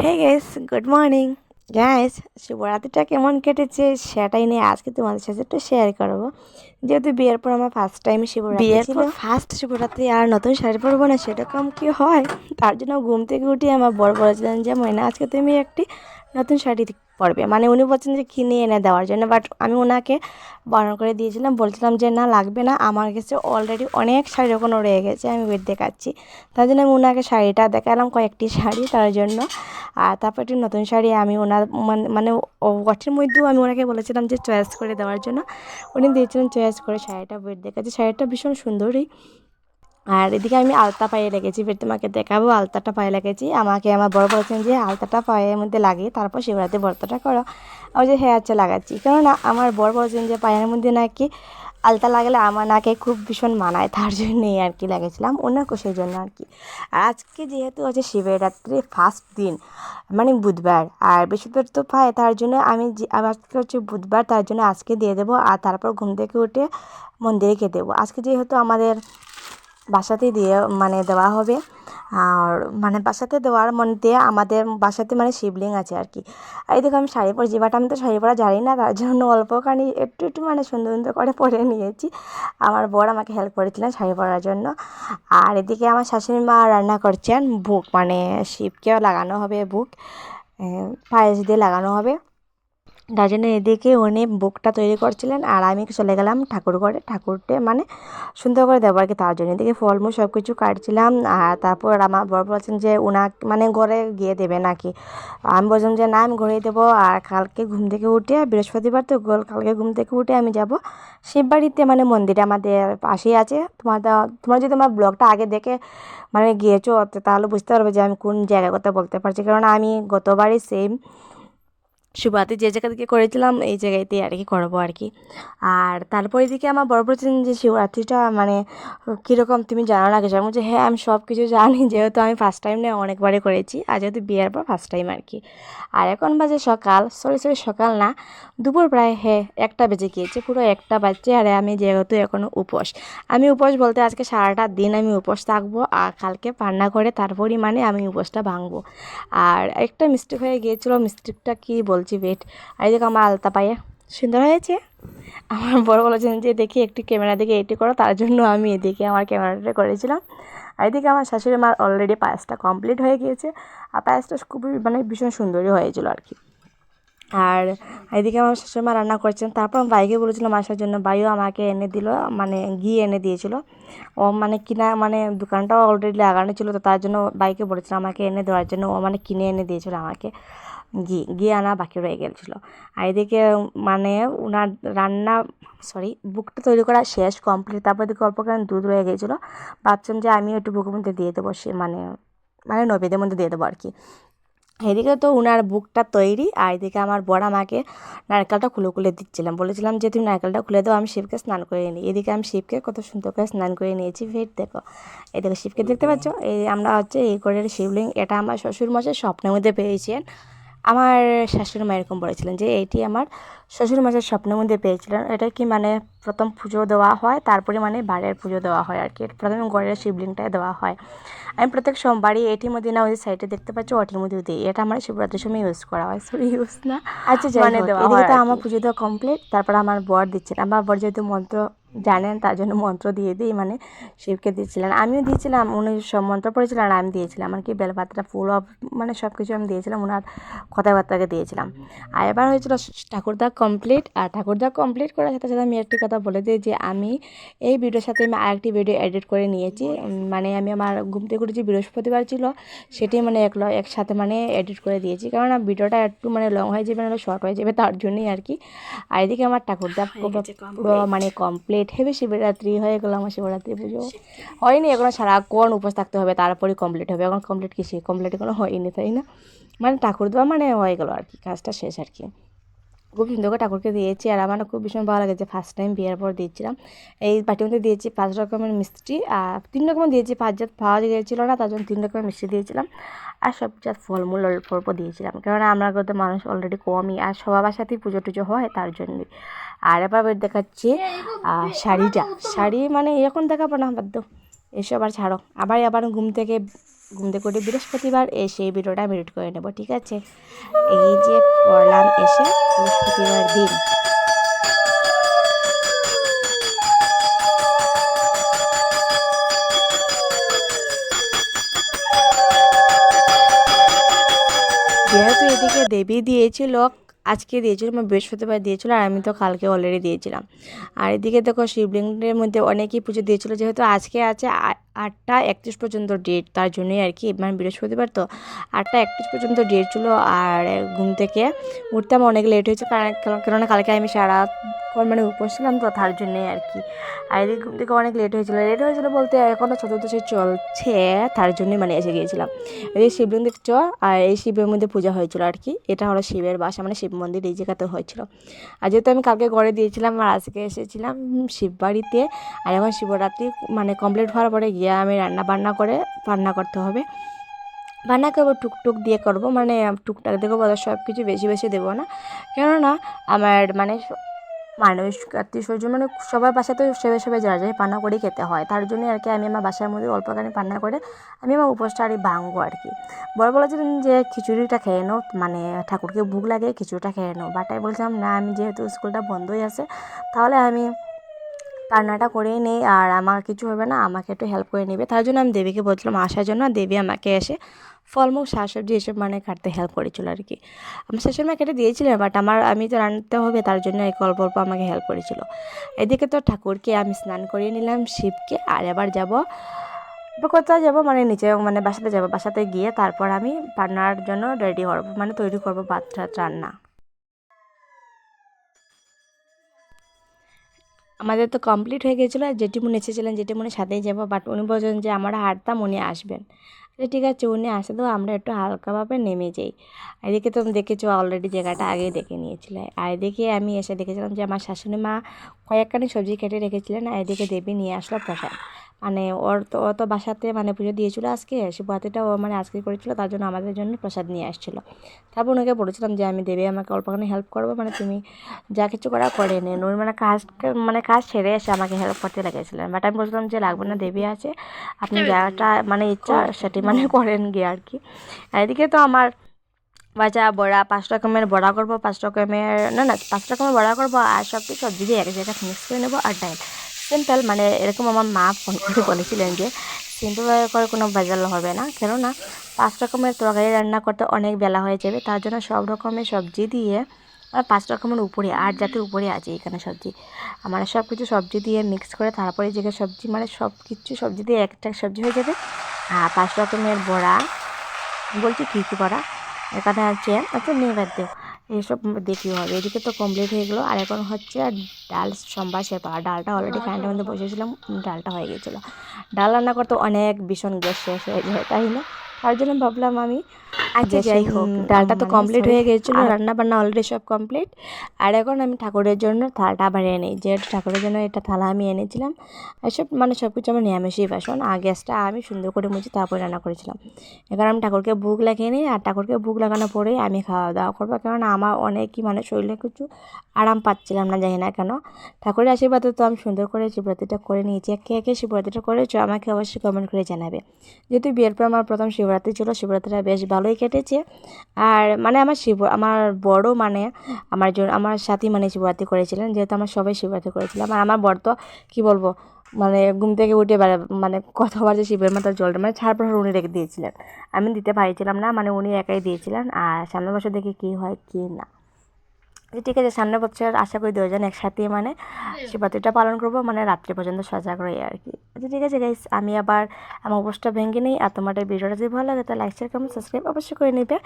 Hey guys good morning guys শিবরাত্রিটা কেমন কেটেছে সেটাই নিয়ে আজকে তোমাদের সাথে একটু শেয়ার করব। যেহেতু বিয়ের পর আমার ফার্স্ট টাইম শিবরাত্রি বিয়ের পর ফার্স্ট শিবরাত্রি আর নতুন শাড়ি পরবো না সেরকম কি হয়? তার জন্য ঘুম থেকে উঠে আমার বড় বলেছিলেন যে ময়না আজকে তুমি একটি নতুন শাড়ি পরবে। মানে উনি বলছেন যে কিনে এনে দেওয়ার জন্য। বাট আমি ওনাকে বারণ করে দিয়েছিলাম, বলছিলাম যে না, লাগবে না। আমার কাছে অলরেডি অনেক শাড়ি ওখানে রয়ে গেছে, আমি ওয়েট দেখাচ্ছি। তার জন্য আমি ওনাকে শাড়িটা দেখালাম, কয়েকটি শাড়ি তার জন্য। আর তারপর একটি নতুন শাড়ি আমি ওনার মানে মানে ওয়াটের মধ্যেও আমি ওনাকে বলেছিলাম যে চয়েস করে দেওয়ার জন্য। উনি দিয়েছিলেন চয়েস করে শাড়িটা ওয়েট দেখাচ্ছি। শাড়িটা ভীষণ সুন্দরই আর এদিকে আমি আলতা পায়ে লেগেছি তোমাকে দেখাবো আলতাটা পায়ে লেগেছি। আমাকে আমার বড় বলেছেন যে আলতাটা পায়ের মধ্যে লাগিয়ে তারপর শিবরাত্রি ব্রতটা করো। আমি যে হ্যাঁ আচ্ছা লাগাচ্ছি। কেননা আমার বড় বলেছেন যে পায়ের মধ্যে নাকি আলতা লাগলে আমার নাকে খুব ভীষণ মানায়, তার জন্যই আর কি লাগিয়েছিলাম ওনাকে সেই জন্য আর কি। আর আজকে যেহেতু হচ্ছে শিবরাত্রি ফার্স্ট দিন মানে বুধবার, আর বৃহস্পতিবার তো পায়, তার জন্য আমি আজকে হচ্ছে বুধবার, তার জন্য আজকে দিয়ে দেবো, আর তারপর ঘুম থেকে উঠে মন্দিরে খেয়ে দেবো। আজকে যেহেতু আমাদের বাসাতে দিয়ে মানে দেওয়া হবে। আর মানে বাসাতে দেওয়ার মধ্যে আমাদের বাসাতে মানে শিবলিং আছে আর কি। আর এই দেখো আমি শাড়ি পরেছি বাট আমি তো শাড়ি পরা জানি না, তার জন্য অল্পখানি একটু একটু মানে সুন্দর সুন্দর করে পরে নিয়েছি। আমার বর আমাকে হেল্প করেছিলেন শাড়ি পরার জন্য। আর এদিকে আমার শাশুড়ি মা রান্না করছেন বুক মানে শিবকেও লাগানো হবে বুক পায়েস দিয়ে লাগানো হবে। তার জন্য এদিকে উনি বুকটা তৈরি করছিলেন আর আমি চলে গেলাম ঠাকুর ঘরে। ঠাকুরটে মানে সুন্দর করে দেবো আর কি তার জন্য। এদিকে ফলমূল সব কিছু কাটছিলাম আর তারপর আমার বড় বলছেন যে উনা মানে ঘরে গিয়ে দেবে নাকি আমি বলছিলাম যে না, আমি ঘরেই দেবো আর কালকে ঘুম থেকে উঠে বৃহস্পতিবার তো গোল, কালকে ঘুম থেকে উঠে আমি যাব। শিব বাড়িতে মানে মন্দিরে আমাদের পাশেই আছে। তোমার তোমার যদি আমার ব্লগটা আগে দেখে মানে গিয়েছো তাহলে বুঝতে পারবে যে আমি কোন জায়গার কথা বলতে পারছি। কারণ আমি গতবারই সেম শুভাতে যে জায়গা থেকে করেছিলাম, এই জায়গাতে আর কি করব আর কি। আর তারপর এদিকে আমার বড় বলছেন যে শিবরাত্রিটা মানে কীরকম তুমি জানো না কিছু আমি বলছি হ্যাঁ আমি সব কিছু জানি, যেহেতু আমি ফার্স্ট টাইম নিয়ে অনেকবারই করেছি, আর যেহেতু বিয়ের পর ফার্স্ট টাইম আর কি। আর এখন বাজে সকাল সরি সরি সকাল না, দুপুর প্রায় হ্যাঁ একটা বেজে গিয়েছে, পুরো একটা বাজছে, আর আমি যেহেতু এখনও উপোস। আমি উপোস বলতে আজকে সারাটা দিন আমি উপোস থাকব, আর কালকে পান্না করে তারপরই মানে আমি উপোসটা ভাঙবো। আর একটা মিস্টেক হয়ে গিয়েছিল মিস্টেকটা কী বলছি বেট আর এদিকে আমার আলতা পায়ে সুন্দর হয়েছে। আমার বড় বলেছেন যে দেখি একটি ক্যামেরা দিকে এটি করো, তার জন্য আমি এদিকে আমার ক্যামেরাটা করেছিলাম। আর এদিকে আমার শাশুড়ি মার অলরেডি পায়েসটা কমপ্লিট হয়ে গিয়েছে। আর পায়েসটা খুবই মানে ভীষণ সুন্দরই হয়েছিল আর কি। আর এদিকে আমার শাশুড়ি মা রান্না করছেন। তারপর আমি বাইকে বলেছিলাম আসার জন্য বাইও আমাকে এনে দিল মানে ঘি এনে দিয়েছিল। ও মানে কিনা মানে দোকানটাও অলরেডি লাগানো ছিল, তো তার জন্য বাইকে বলেছিলাম আমাকে এনে দেওয়ার জন্য। ও মানে কিনে এনে দিয়েছিল আমাকে। ঘি ঘি আনা বাকি রয়ে গেছিল আর এদিকে মানে ওনার রান্না সরি বুকটা তৈরি করা শেষ কমপ্লিট তারপর এদিকে অল্প কারণ দুধ রয়ে গেছিল। ভাবছেন যে আমি একটু বুকের মধ্যে দিয়ে দেবো, সে মানে মানে নবেদের মধ্যে দিয়ে দেবো আর কি। এদিকে তো উনার বুকটা তৈরি, আর এদিকে আমার বড় আমাকে নারকেলটা খুলে খুলে দিচ্ছিলাম বলেছিলাম যে, তুমি নারকেলটা খুলে দাও, আমি শিবকে স্নান করে নিই। এদিকে আমি শিবকে কত সুন্দর করে স্নান করে নিয়েছি, ফের দেখো। এদিকে শিবকে দেখতে পাচ্ছ? এই আমরা হচ্ছে এই করে শিবলিঙ্গ এটা আমার শ্বশুর মাসের স্বপ্নের মধ্যে পেয়েছেন। আমার শাশুড়ি মা এরকম বলেছিলেন যে এটি আমার শ্বশুর মাসের স্বপ্নের মধ্যে পেয়েছিলেন। এটা কি মানে প্রথম পুজো দেওয়া হয়? তারপরে মানে বাড়ির পুজো দেওয়া হয় আর কি প্রথমে গড়ের শিবলিংটায় দেওয়া হয়। আমি প্রত্যেক সোমবারই এটির মধ্যে না ওই সাইডে দেখতে পাচ্ছি ওটির মধ্যে দিই। এটা আমার শিবরাত্রির সময় ইউজ করা হয়। সরি ইউজ না। আচ্ছা মানে দেওয়া হয় আমার পুজো দেওয়া কমপ্লিট তারপর আমার বর দিচ্ছেন। আমার বর যেহেতু মন্ত্র জানেন তার জন্য মন্ত্র দিয়ে দিই মানে শিবকে দিয়েছিলেন। আমিও দিয়েছিলাম উনি সব মন্ত্র পড়েছিলেন আর আমি দিয়েছিলাম। আর কি বেলপাত্রা ফুল অফ মানে সব কিছু আমি দিয়েছিলাম ওনার কথাবার্তাকে দিয়েছিলাম। আর এবার হয়েছিল ঠাকুরদা কমপ্লিট আর ঠাকুরদা কমপ্লিট করার সাথে সাথে আমি একটি কথা বলে দিই যে আমি এই ভিডিওর সাথে আমি আরেকটি ভিডিও এডিট করে নিয়েছি। মানে আমি আমার ঘুম থেকে উঠেছি বৃহস্পতিবার ছিল সেটি মানে এক একসাথে মানে এডিট করে দিয়েছি। কারণ ভিডিওটা একটু মানে লং হয়ে যাবে না শর্ট হয়ে যাবে তার জন্যই আর কি। আর এদিকে আমার ঠাকুরদা পুরো মানে কমপ্লিট কমপ্লিট হবে শিবরাত্রি, হয়ে গেল আমার শিবরাত্রি পুজো। হয়নি, এখনও সারাক্ষণ উপোস থাকতে হবে তারপরে কমপ্লিট হবে। এখন কমপ্লিট কিসে? কমপ্লিট এখনও হয়নি, তাই না? মানে ঠাকুর দেওয়া মানে হয়ে গেলো আর কি, কাজটা শেষ আর কি। খুব সুন্দর করে ঠাকুরকে দিয়েছি আর আমার খুব ভীষণ ভালো লাগে যে ফার্স্ট টাইম বিয়ের পর দিয়েছিলাম। এই বাটির মধ্যে দিয়েছি পাঁচ রকমের মিষ্টি আর তিন রকমের দিয়েছি, পাঁচ জাত পাওয়া গিয়েছিল না, তার জন্য তিন রকমের মিষ্টি দিয়েছিলাম আর সব জাত ফলমূল অল্প অল্প দিয়েছিলাম। কেননা আমরা করতে মানুষ অলরেডি কমই আর সবার সাথেই পুজো টুজো হয় তার জন্যই। আর এবার দেখাচ্ছি শাড়িটা। শাড়ি মানে এখন দেখাবো না বাধ্য এসব আর ছাড়ো। আবার আবার ঘুম থেকে ঘুম থেকে উঠে বৃহস্পতিবার এই সেই ভিডিওটা আমি এডিট করে নেব, ঠিক আছে? এই যে পড়লাম এসে বৃহস্পতিবার দিন। যেহেতু এদিকে দেবী দিয়েছিল, আজকে দিয়েছিল মানে বৃহস্পতিবার দিয়েছিল, আর আমি তো কালকে অলরেডি দিয়েছিলাম। আর এদিকে দেখো শিবলিঙ্গের মধ্যে অনেকেই পুজো দিয়েছিল, যেহেতু আজকে আছে আটটা একত্রিশ পর্যন্ত ডেট তার জন্যই আর কি মানে বৃহস্পতিবার তো আটটা একত্রিশ পর্যন্ত ডেট ছিল আর ঘুম থেকে উঠতে আমার অনেক লেট হয়েছে, কারণ কেননা কালকে আমি সারা মানে উপোস ছিলাম তো তার জন্যই আর কি। আর এদিকে ঘুম থেকে অনেক লেট হয়েছিল। লেট হয়েছিল বলতে এখনও চতুর্দশী চলছে, তার জন্যই মানে এসে গিয়েছিলাম। এই শিবলিঙ্গ দেখছ, আর এই শিবের মধ্যে পূজা হয়েছিল আর কি, এটা হলো শিবের বাসা মানে শিব মন্দির এই জায়গাতে হয়েছিল। আর যেহেতু আমি কালকে গড়ে দিয়েছিলাম আর আজকে এসেছিলাম শিব বাড়িতে, আর এখন শিবরাত্রি মানে কমপ্লিট হওয়ার পরে গিয়ে আমি রান্না বান্না করে রান্না করতে হবে। রান্না করব, টুকটুক দিয়ে করব মানে টুকটাক দেবো সব কিছু বেশি বেশি দেবো না। কেননা আমার মানে মানুষ, আত্মীয় স্বজন মানে সবার বাসা তো সেবে সেবে যারা যায় পান্না করেই খেতে হয়। তার জন্য আর কি আমি আমার বাসার মধ্যে অল্পখানি পান্না করে আমি আমার উপোসটা আর ভাঙবো আর কি। বড় বলেছিলেন যে খিচুড়িটা খেয়ে নাও মানে ঠাকুরকে ভুগ লাগে খিচুড়িটা খেয়ে নাও। বাটাই বলছিলাম, না, আমি যেহেতু স্কুলটা বন্ধই আছে, তাহলে আমি রান্নাটা করেই নেই আর আমার কিছু হবে না, আমাকে একটু হেল্প করে নেবে। তার জন্য আমি দেবীকে বলছিলাম আসার জন্য দেবী আমাকে এসে ফলমূল, শাকসবজি এসব মানে কাটতে হেল্প করেছিল আর কি। আমার শাশুড়ি মা কেটে দিয়েছিলেন বাট আমার, আমি তো রান্নাতে হবে, তার জন্য এক অল্প অল্প আমাকে হেল্প করেছিল। এদিকে তো ঠাকুরকে আমি স্নান করিয়ে নিলাম, শিবকে, আর এবার যাব কোথায় যাব মানে নিচে মানে বাসাতে যাব। বাসাতে গিয়ে তারপর আমি রান্নার জন্য রেডি করব মানে তৈরি করব ভাত রান্না। আমাদের তো কমপ্লিট হয়ে গেছিল আর জেঠিমুনি এসেছিলেন জেঠিমুনির সাথেই যাব। বাট উনি বলছেন যে, আমরা হাঁটতাম, উনি আসবেন। আচ্ছা ঠিক আছে, উনি আসে তো আমরা একটু হালকাভাবে নেমে যাই। এদিকে তো দেখেছ অলরেডি জায়গাটা আগেই দেখে নিয়েছিলে। আর এদিকে আমি এসে দেখেছিলাম যে, আমার শাশুড়ি মা কয়েকখানি সবজি কেটে রেখেছিলেন, আর এদিকে দেবী নিয়ে আসলো প্রসাদ। মানে ওর তো ও তো বাসাতে মানে পুজো দিয়েছিল আজকে সে শিবরাত্রিটা ও মানে আজকে করেছিল তার জন্য আমাদের জন্য প্রসাদ নিয়ে আসছিল। তারপর ওনাকে বলেছিলাম যে আমি দেবী আমাকে অল্পখানি হেল্প করব মানে তুমি যা কিছু করা করে নেন উনি মানে কাজ মানে কাজ ছেড়ে এসে আমাকে হেল্প করতে লেগেছিলেন বাট আমি বলছিলাম যে লাগবে না দেবী আছে আপনি যাটা মানে ইচ্ছা সেটি মানে করেন গিয়ে আর কি। এদিকে তো আমার ভাজা বড়া পাঁচ রকমের বড়া করব পাঁচ রকমের না না পাঁচ রকমের বড়া করব আর সব কিছু সবজি দিয়ে এক জায়গায় মিক্স করে নেব আর ডাল সিম্পল মানে এরকম আমার মা ফোন করে বলেছিলেন যে সিম্পলভাবে করে কোনো ভেজাল হবে না। কেননা, পাঁচ রকমের তরকারি রান্না করতে অনেক বেলা হয়ে যাবে। তার জন্য সব রকমের সবজি দিয়ে, আর পাঁচ রকমের উপরে, আট জাতের উপরে আছে এখানে সবজি। মানে সব কিছু সবজি দিয়ে মিক্স করে তারপরে যে সবজি মানে সব কিছু সবজি দিয়ে একটা সবজি হয়ে যাবে। আর পাঁচ রকমের বড়া, বলছি কী কী বড়া? এখানে আছে আচ্ছা নিয়ে বাদ দিও। এইসব দেখি হবে। এদিকে তো কমপ্লিট হয়ে গেলো। আর এখন হচ্ছে ডাল সম্বার শেষ পাওয়া ডালটা অলরেডি ফ্যানটার মধ্যে বসেছিলাম ডালটা হয়ে গিয়েছিল ডাল রান্না করতে অনেক ভীষণ গ্যাস শেষ হয়ে যায় তাই না? তার জন্য ভাবলাম আমি আচ্ছা যাই হোক ডালটা তো কমপ্লিট হয়ে গিয়েছিল রান্না বান্না অলরেডি সব কমপ্লিট আর এখন আমি ঠাকুরের জন্য থালাটা আবার এনেই যেহেতু ঠাকুরের জন্য এটা থালা আমি এনেছিলাম। এসব মানে সব কিছু আমার নিরামিষই বাসন। আর গ্যাসটা আমি সুন্দর করে মুছে তারপরে রান্না করেছিলাম। এবার আমি ঠাকুরকে ভোগ লাগিয়ে নিই। আর ঠাকুরকে ভোগ লাগানোর পরেই আমি খাওয়া দাওয়া করব। কারণ আমার অনেকই মানে শরীরে কিছু আরাম পাচ্ছিলাম না জানি না কেন। ঠাকুরের আশীর্বাদে তো আমি সুন্দর করে শিবরাত্রিটা করে নিয়েছি। কে কে শিবরাত্রিটা করেছ আমাকে অবশ্যই কমেন্ট করে জানাবে। যেহেতু বিয়ের পর আমার প্রথম শিবরাত্রি ছিল, শিবরাত্রিটা বেশ ভালোই কেটেছে। আর মানে আমার শিব, আমার বড় মানে আমার আমার সাথী মানে শিবরাত্রি করেছিলেন, যেহেতু আমার সবাই শিবরাত্রি করেছিলাম। আর আমার বর তো, কী বলব মানে ঘুম থেকে উঠে বেড়া মানে কথা যে শিবের মাথার জলটা মানে ছাড় প্রসাদ উনি রেখে দিয়েছিলেন। আমি দিতে পারিছিলাম না মানে উনি একাই দিয়েছিলেন। আর সামনের বছর দেখে কী হয়, কী না। ঠিক আছে সামনে বছর আশা করি দুজন একসাথে মানে শিবরাত্রিটা পালন করব মানে রাত্রি পর্যন্ত সজাগ রয়ে আর কি। আচ্ছা ঠিক আছে গাইস আমি আবার আমার অবস্থা ভেঙে নিই আর তোমাদের ভিডিওটা যদি ভালো লাগে তাহলে লাইক শেয়ার কমেন্ট সাবস্ক্রাইব অবশ্যই করে নিবে।